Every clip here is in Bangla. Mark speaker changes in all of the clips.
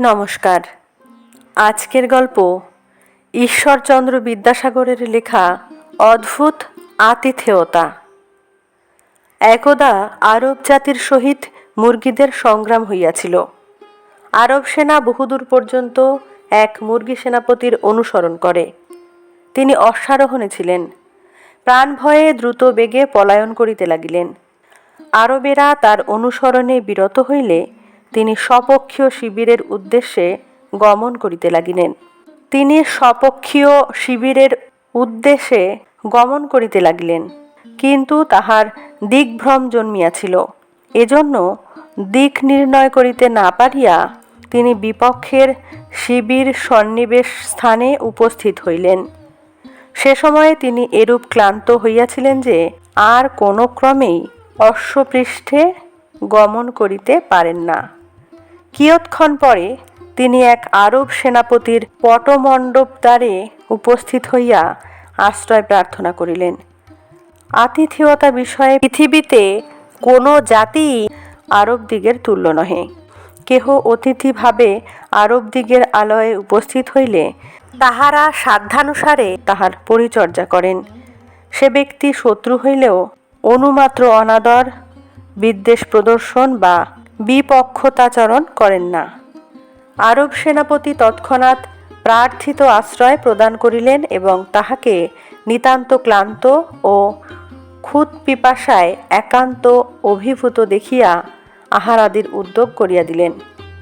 Speaker 1: নমস্কার। আজকের গল্প ঈশ্বরচন্দ্র বিদ্যাসাগরের লেখা অদ্ভুত আতিথেয়তা। একদা আরব জাতির সহিত মুরগিদের সংগ্রাম হইয়াছিল। আরব সেনা বহুদূর পর্যন্ত এক মুরগি সেনাপতির অনুসরণ করে। তিনি অশ্বারোহণে ছিলেন। প্রাণ ভয়ে দ্রুত বেগে পলায়ন করিতে লাগিলেন। আরবেরা তার অনুসরণে বিরত হইলে তিনি স্বপক্ষীয় শিবিরের উদ্দেশ্যে গমন করিতে লাগিলেন। তিনি স্বপক্ষীয় শিবিরের উদ্দেশ্যে গমন করিতে লাগিলেন, কিন্তু তাহার দিকভ্রম জন্মিয়াছিল। এজন্য দিক নির্ণয় করিতে না পারিয়া তিনি বিপক্ষের শিবির সন্নিবেশ স্থানে উপস্থিত হইলেন। সে সময়ে তিনি এরূপ ক্লান্ত হইয়াছিলেন যে আর কোনো ক্রমেই অশ্বপৃষ্ঠে গমন করিতে পারেন না। কিয়ৎক্ষণ পরে তিনি এক আরব সেনাপতির পটমণ্ডপ দ্বারে উপস্থিত হইয়া আশ্রয় প্রার্থনা করিলেন। আতিথেয়তা বিষয়ে পৃথিবীতে কোনো জাতি আরব দিগের তুল্য নহে। কেহ অতিথিভাবে আরব দিগের আলয়ে উপস্থিত হইলে তাহারা সাধ্যানুসারে তাহার পরিচর্যা করেন। সে ব্যক্তি শত্রু হইলেও অনুমাত্র অনাদর, বিদ্বেষ প্রদর্শন বা বিপক্ষতাচরণ করেন না। আরব সেনাপতি তৎক্ষণাৎ প্রার্থিত আশ্রয় প্রদান করিলেন এবং তাহাকে নিতান্ত ক্লান্ত ও খুদ পিপাসায় একান্ত অভিভূত দেখিয়া আহারাদির উদ্যোগ করিয়া দিলেন।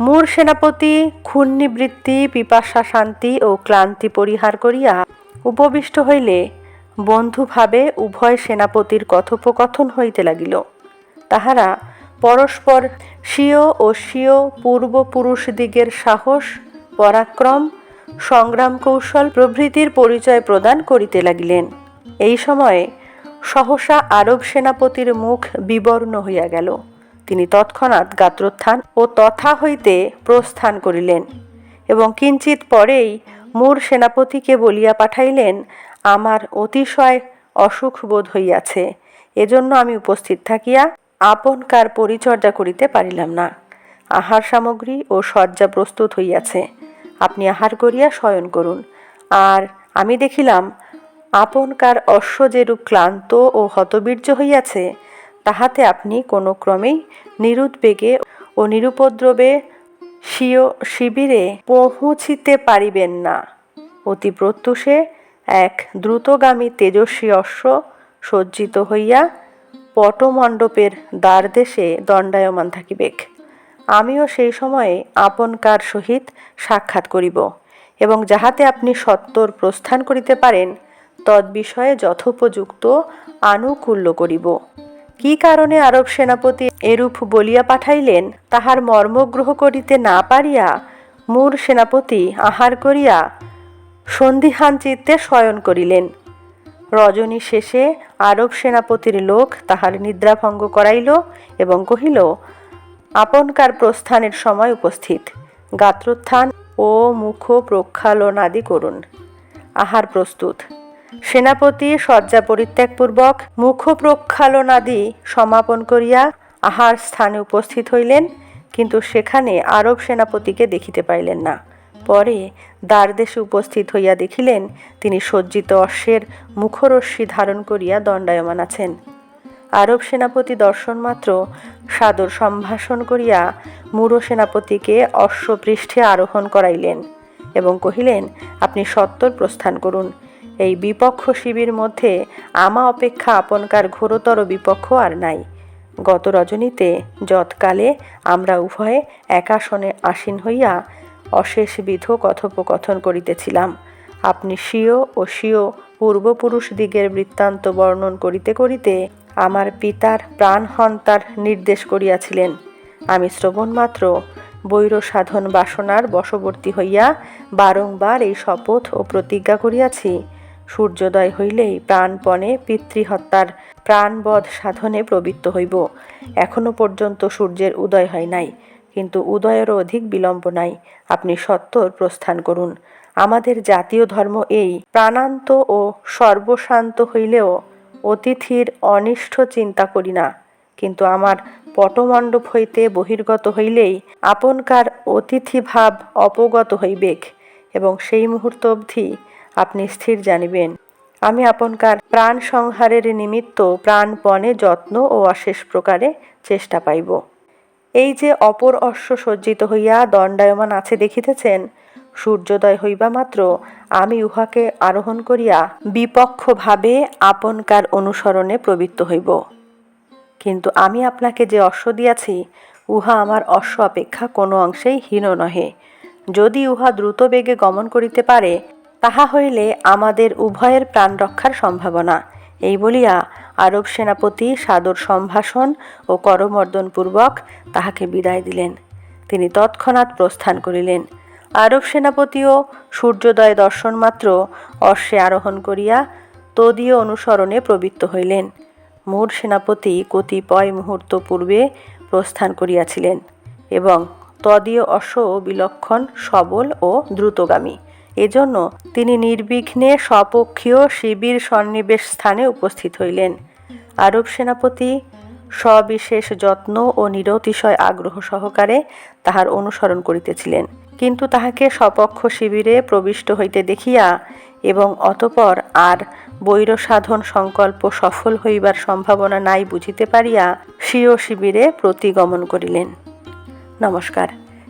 Speaker 1: মূর সেনাপতি ক্ষুণ্ণিবৃত্তি, পিপাসা শান্তি ও ক্লান্তি পরিহার করিয়া উপবিষ্ট হইলে বন্ধুভাবে উভয় সেনাপতির কথোপকথন হইতে লাগিল। তাহারা পরস্পর স্বীয় ও স্বীয় পূর্বপুরুষদিগের সাহস, পরাক্রম সংগ্রাম কৌশল প্রভৃতির পরিচয় প্রদান করিতে লাগিলেন। এই সময়ে সহসা আরব সেনাপতির মুখ বিবর্ণ হইয়া গেল। তিনি তৎক্ষণাৎ গাত্রোত্থান ও তথা হইতে প্রস্থান করিলেন এবং কিঞ্চিত পরেই মূর সেনাপতিকে বলিয়া পাঠাইলেন, আমার অতিশয় অসুখ বোধ হইয়াছে, এজন্য আমি উপস্থিত থাকিয়া আপনকার পরিচর্যা করিতে পারিলাম না। আহার সামগ্রী ও শয্যা প্রস্তুত হইয়াছে। আপনি আহার করিয়া শয়ন করুন। আর আমি দেখিলাম আপনকার অশ্ব যেরূপ ক্লান্ত ও হতবীর্য হইয়াছে, তাহাতে আপনি কোনো ক্রমেই নিরুদ্বেগে ও নিরুপদ্রবে স্বীয় শিবিরে পৌঁছিতে পারিবেন না। অতি প্রত্যুষে এক দ্রুতগামী তেজস্বী অশ্ব সজ্জিত হইয়া পটমণ্ডপের দ্বারদেশে দণ্ডায়মান থাকিবেক। আমিও সেই সময়ে আপনকার সহিত সাক্ষাৎ করিব এবং যাহাতে আপনি সত্তর প্রস্থান করিতে পারেন তদ্বিষয়ে যথোপযুক্ত আনুকূল্য করিব। কি কারণে আরব সেনাপতি এরূপ বলিয়া পাঠাইলেন, তাহার মর্মগ্রহ করিতে না পারিয়া মূর সেনাপতি আহার করিয়া সন্ধিহান চিত্তে শয়ন করিলেন। রজনী শেষে আরব সেনাপতির লোক তাহার নিদ্রাভঙ্গ করাইল এবং কহিল, আপনকার প্রস্থানের সময় উপস্থিত। গাত্রোত্থান ও মুখ প্রক্ষালনাদি করুন। আহার প্রস্তুত। সেনাপতি শয্যা পরিত্যাগপূর্বক মুখ প্রক্ষালনাদি সমাপন করিয়া আহার স্থানে উপস্থিত হইলেন, কিন্তু সেখানে আরব সেনাপতিকে দেখিতে পাইলেন না। পরে দ্বারদেশে উপস্থিত হইয়া দেখিলেন, তিনি সজ্জিত অশ্বের মুখরশ্মি ধারণ করিয়া দণ্ডায়মান আছেন। আরব সেনাপতি দর্শন মাত্র সাদর সম্ভাষণ করিয়া মূঢ় সেনাপতিকে অশ্বপৃষ্ঠে আরোহণ করাইলেন এবং কহিলেন, আপনি সত্তর প্রস্থান করুন। এই বিপক্ষ শিবির মধ্যে আমা অপেক্ষা আপনকার ঘোরতর বিপক্ষ আর নাই। গত রজনীতে, যৎকালে আমরা উভয়ে একাসনে আসীন হইয়া অশেষবিধ কথোপকথন করিতেছিলাম। আপনি স্বীয় ও স্বীয় পূর্বপুরুষ দিগের বৃত্তান্ত বর্ণন করিতে করিতে আমার পিতার প্রাণহন্তার নির্দেশ করিয়াছিলেন। আমি শ্রবণমাত্র বৈর সাধন বাসনার বশবর্তী হইয়া বারংবার এই শপথ ও প্রতিজ্ঞা করিয়াছি। সূর্যোদয় হইলেই প্রাণপণে পিতৃহত্যার প্রাণবধ সাধনে প্রবৃত্ত হইব। এখনও পর্যন্ত সূর্যের উদয় হয় নাই। কিন্তু উদয়েরও অধিক বিলম্ব নাই। আপনি সত্তর প্রস্থান করুন। আমাদের জাতীয় ধর্ম এই, প্রাণান্ত ও সর্বশান্ত হইলেও অতিথির অনিষ্ট চিন্তা করি না। কিন্তু আমার পটমণ্ডপ হইতে বহির্গত হইলেই আপনকার অতিথিভাব অপগত হইবেক এবং সেই মুহূর্ত অবধি আপনি স্থির জানিবেন। আমি আপনকার প্রাণ সংহারের নিমিত্ত প্রাণপণে যত্ন ও অশেষ প্রকারে চেষ্টা পাইব। এই যে অপর অশ্ব সজ্জিত হইয়া দণ্ডায়মান আছে দেখিতেছেন, সূর্যোদয় হইবা মাত্র, আমি উহাকে আরোহণ করিয়া বিপক্ষভাবে আপনকার অনুসরণে প্রবৃত্ত হইব। কিন্তু আমি আপনাকে যে অশ্ব দিয়াছি, উহা আমার অশ্ব অপেক্ষা কোনো অংশেই হীন নহে। যদি উহা দ্রুত বেগে গমন করিতে পারে, তাহা হইলে আমাদের উভয়ের প্রাণ রক্ষার সম্ভাবনা। এই বলিয়া আরব সেনাপতি সাদর সম্ভাষণ ও করমর্দনপূর্বক তাহাকে বিদায় দিলেন। তিনি তৎক্ষণাৎ প্রস্থান করিলেন। আরব সেনাপতিও সূর্যোদয় দর্শন মাত্র অশ্বে আরোহণ করিয়া তদীয় অনুসরণে প্রবৃত্ত হইলেন। মূর সেনাপতি কতিপয় মুহূর্ত পূর্বে প্রস্থান করিয়াছিলেন এবং তদীয় অশ্ব বিলক্ষণ সবল ও দ্রুতগামী। এজন্য তিনি নির্বিঘ্নে স্বপক্ষীয় শিবির সন্নিবেশ স্থানে উপস্থিত হইলেন। আরব সেনাপতি সবিশেষ যত্ন ও নিরতিশয় আগ্রহ সহকারে তাহার অনুসরণ করিতেছিলেন। কিন্তু তাহাকে স্বপক্ষ শিবিরে প্রবিষ্ট হইতে দেখিয়া এবং অতপর আর বৈর সাধন সংকল্প সফল হইবার সম্ভাবনা নাই বুঝিতে পারিয়া স্বীয় শিবিরে প্রতিগমন করিলেন। নমস্কার।